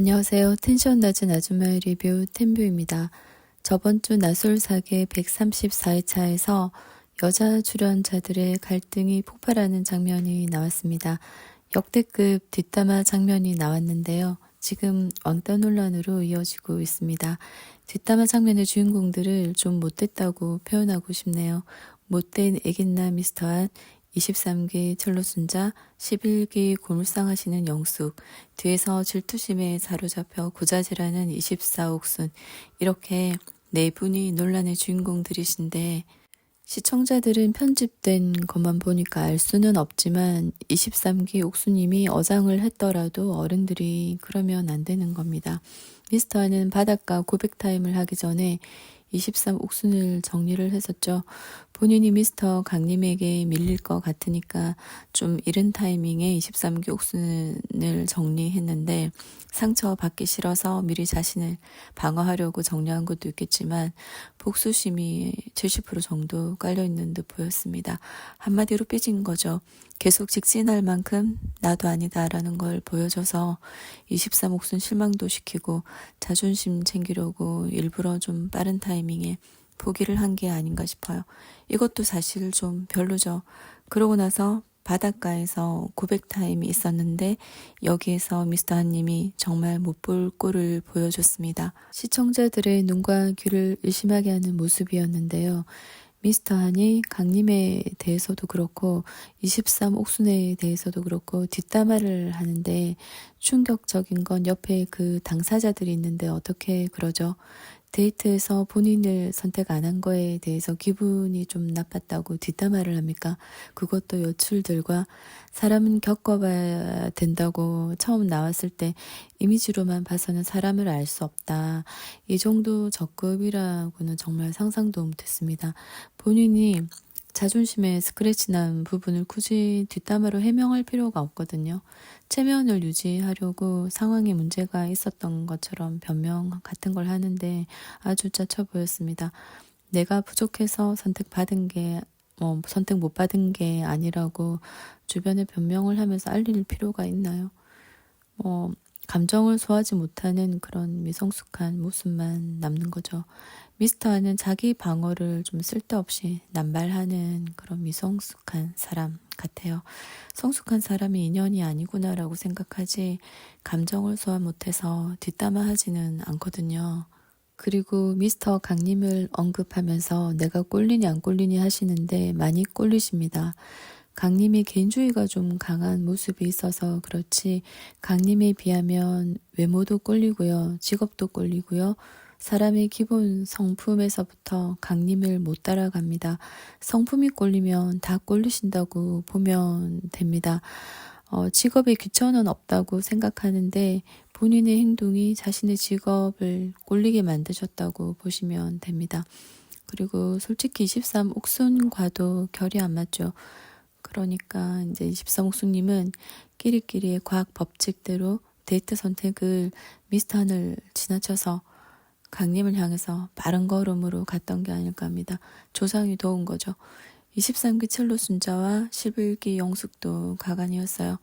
안녕하세요. 텐션 낮은 아줌마 리뷰 텐뷰입니다. 저번 주 나솔사계 134회차에서 여자 출연자들의 갈등이 폭발하는 장면이 나왔습니다. 역대급 뒷담화 장면이 나왔는데요. 지금 왕따 논란으로 이어지고 있습니다. 뒷담화 장면의 주인공들을 좀 못됐다고 표현하고 싶네요. 못된 애긴나 미스터 한 23기 철로순자, 11기 고물상 하시는 영숙, 뒤에서 질투심에 사로잡혀 고자질하는 24옥순, 이렇게 네 분이 논란의 주인공들이신데, 시청자들은 편집된 것만 보니까 알 수는 없지만 23기 옥수님이 어장을 했더라도 어른들이 그러면 안 되는 겁니다. 미스터는 바닷가 고백 타임을 하기 전에 23 옥순을 정리를 했었죠. 본인이 미스터 강님에게 밀릴 것 같으니까 좀 이른 타이밍에 23기 옥순을 정리했는데 상처 받기 싫어서 미리 자신을 방어하려고 정리한 것도 있겠지만 복수심이 70% 정도 깔려 있는 듯 보였습니다. 한마디로 삐진 거죠. 계속 직진할 만큼 나도 아니다라는 걸 보여줘서 23옥순 실망도 시키고 자존심 챙기려고 일부러 좀 빠른 타이밍에 포기를 한 게 아닌가 싶어요. 이것도 사실 좀 별로죠. 그러고 나서 바닷가에서 고백 타임이 있었는데 여기에서 미스터 한님이 정말 못 볼 꼴을 보여줬습니다. 시청자들의 눈과 귀를 의심하게 하는 모습이었는데요. 미스터 한이 강림에 대해서도 그렇고 23 옥순에 대해서도 그렇고 뒷담화를 하는데 충격적인 건 옆에 그 당사자들이 있는데 어떻게 그러죠? 데이트에서 본인을 선택 안 한 거에 대해서 기분이 좀 나빴다고 뒷담화를 합니까? 그것도 여출들과 사람은 겪어봐야 된다고 처음 나왔을 때 이미지로만 봐서는 사람을 알 수 없다. 이 정도 적급이라고는 정말 상상도 못했습니다. 본인이 자존심에 스크래치 난 부분을 굳이 뒷담화로 해명할 필요가 없거든요. 체면을 유지하려고 상황에 문제가 있었던 것처럼 변명 같은 걸 하는데 아주 짜쳐 보였습니다. 내가 부족해서 선택받은 게, 뭐, 선택 못 받은 게 아니라고 주변에 변명을 하면서 알릴 필요가 있나요? 뭐, 감정을 소화하지 못하는 그런 미성숙한 모습만 남는 거죠. 미스터는 자기 방어를 좀 쓸데없이 남발하는 그런 미성숙한 사람 같아요. 성숙한 사람이 인연이 아니구나라고 생각하지 감정을 소화 못해서 뒷담화 하지는 않거든요. 그리고 미스터 강님을 언급하면서 내가 꼴리니 안 꼴리니 하시는데 많이 꼴리십니다. 강님이 개인주의가 좀 강한 모습이 있어서 그렇지 강님에 비하면 외모도 꼴리고요. 직업도 꼴리고요. 사람의 기본 성품에서부터 강림을 못 따라갑니다. 성품이 꼴리면 다 꼴리신다고 보면 됩니다. 어, 직업에 귀천은 없다고 생각하는데 본인의 행동이 자신의 직업을 꼴리게 만드셨다고 보시면 됩니다. 그리고 솔직히 23 옥순과도 결이 안 맞죠. 그러니까 이제 23 옥순님은 끼리끼리의 과학 법칙대로 데이트 선택을 미스터한을 지나쳐서 강림을 향해서 빠른 걸음으로 갔던 게 아닐까 합니다. 조상이 도운 거죠. 23기 첼로 순자와 11기 영숙도 가관이었어요.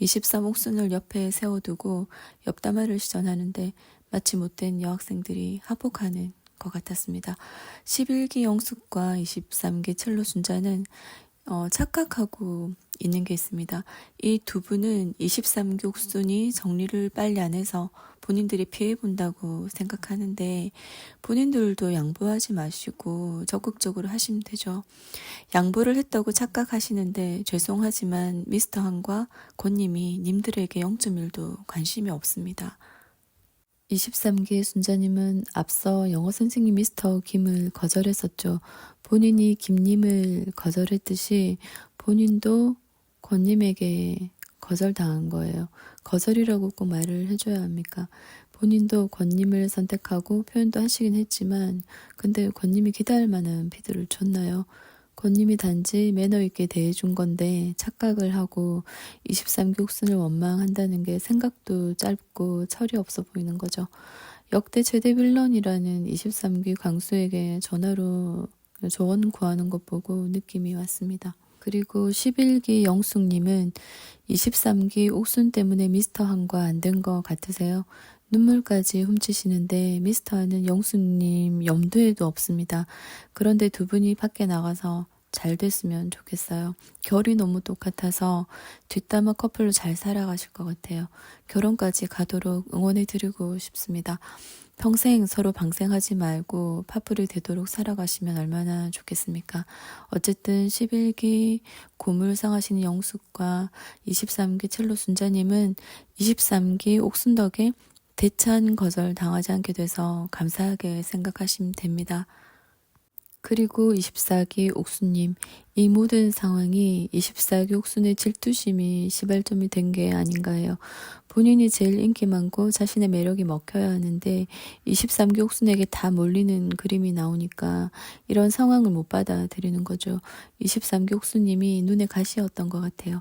23옥순을 옆에 세워두고 옆담화를 시전하는데 마치 못된 여학생들이 합복하는 것 같았습니다. 11기 영숙과 23기 첼로 순자는 어, 착각하고 있는 게 있습니다. 이 두 분은 23기 옥순이 정리를 빨리 안 해서 본인들이 피해 본다고 생각하는데 본인들도 양보하지 마시고 적극적으로 하시면 되죠. 양보를 했다고 착각하시는데 죄송하지만 미스터 한과 권님이 님들에게 0.1도 관심이 없습니다. 23기 순자님은 앞서 영어 선생님 미스터 김을 거절했었죠. 본인이 김님을 거절했듯이 본인도 권님에게 거절당한 거예요. 거절이라고 꼭 말을 해줘야 합니까? 본인도 권님을 선택하고 표현도 하시긴 했지만, 근데 권님이 기다릴 만한 피드를 줬나요? 권님이 단지 매너 있게 대해준 건데 착각을 하고 23기 옥순을 원망한다는 게 생각도 짧고 철이 없어 보이는 거죠. 역대 최대 빌런이라는 23기 광수에게 전화로 조언 구하는 것 보고 느낌이 왔습니다. 그리고 11기 영숙님은 23기 옥순 때문에 미스터 한과 안 된 것 같으세요? 눈물까지 훔치시는데 미스터 한은 영숙님 염두에도 없습니다. 그런데 두 분이 밖에 나가서 잘 됐으면 좋겠어요. 결이 너무 똑같아서 뒷담화 커플로 잘 살아가실 것 같아요. 결혼까지 가도록 응원해 드리고 싶습니다. 평생 서로 방생하지 말고 파풀이 되도록 살아가시면 얼마나 좋겠습니까? 어쨌든 11기 고물상 하시는 영숙과 23기 첼로 순자님은 23기 옥순덕에 대찬 거절 당하지 않게 돼서 감사하게 생각하시면 됩니다. 그리고 24기 옥수님, 이 모든 상황이 24기 옥순의 질투심이 시발점이 된 게 아닌가 해요. 본인이 제일 인기 많고 자신의 매력이 먹혀야 하는데 23기 옥순에게 다 몰리는 그림이 나오니까 이런 상황을 못 받아들이는 거죠. 23기 옥수님이 눈에 가시였던 것 같아요.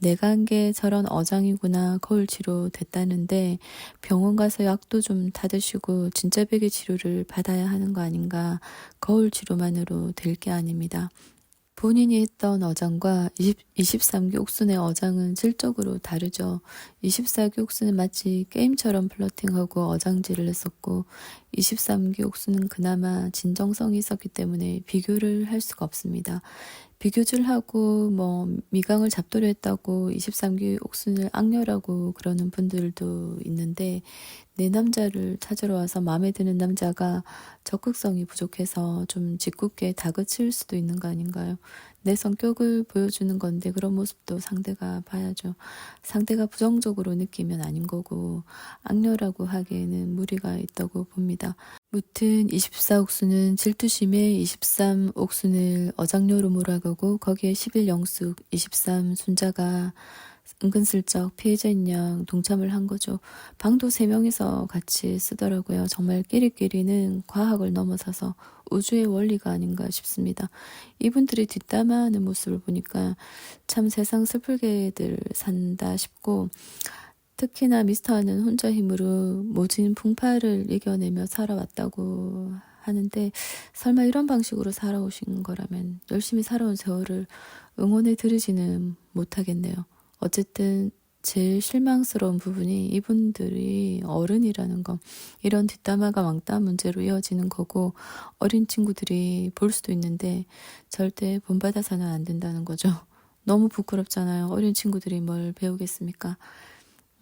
내가 한 게 저런 어장이구나 거울 치료 됐다는데 병원 가서 약도 좀 타드시고 진짜 베개 치료를 받아야 하는 거 아닌가 거울 치료만으로 될 게 아닙니다. 본인이 했던 어장과 20, 23기 옥순의 어장은 질적으로 다르죠. 24기 옥순은 마치 게임처럼 플러팅하고 어장질을 했었고 23기 옥순은 그나마 진정성이 있었기 때문에 비교를 할 수가 없습니다. 비교질 하고 뭐 미강을 잡도록 했다고 23기 옥순을 악녀라고 그러는 분들도 있는데 내 남자를 찾으러 와서 마음에 드는 남자가 적극성이 부족해서 좀 짓궂게 다그칠 수도 있는 거 아닌가요? 내 성격을 보여주는 건데 그런 모습도 상대가 봐야죠. 상대가 부정적으로 느끼면 아닌 거고 악녀라고 하기에는 무리가 있다고 봅니다. 무튼 24옥수는 질투심에 23옥순을 어장녀로 몰아가고 거기에 11영숙 23 순자가 은근슬쩍 피해자인 양 동참을 한 거죠. 방도 세 명이서 같이 쓰더라고요. 정말 끼리끼리는 과학을 넘어서서 우주의 원리가 아닌가 싶습니다. 이분들이 뒷담화하는 모습을 보니까 참 세상 슬플게들 산다 싶고 특히나 미스터는 혼자 힘으로 모진 풍파를 이겨내며 살아왔다고 하는데 설마 이런 방식으로 살아오신 거라면 열심히 살아온 세월을 응원해 드리지는 못하겠네요. 어쨌든 제일 실망스러운 부분이 이분들이 어른이라는 거 이런 뒷담화가 왕따 문제로 이어지는 거고 어린 친구들이 볼 수도 있는데 절대 본받아서는 안 된다는 거죠. 너무 부끄럽잖아요. 어린 친구들이 뭘 배우겠습니까?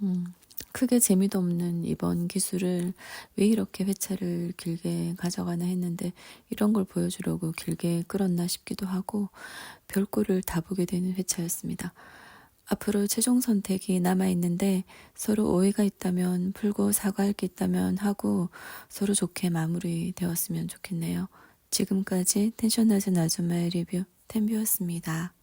음, 크게 재미도 없는 이번 기술을 왜 이렇게 회차를 길게 가져가나 했는데 이런 걸 보여주려고 길게 끌었나 싶기도 하고 별꼴을 다 보게 되는 회차였습니다. 앞으로 최종 선택이 남아있는데 서로 오해가 있다면 풀고 사과할 게 있다면 하고 서로 좋게 마무리 되었으면 좋겠네요. 지금까지 텐션 낮은 아줌마의 리뷰 템뷰였습니다.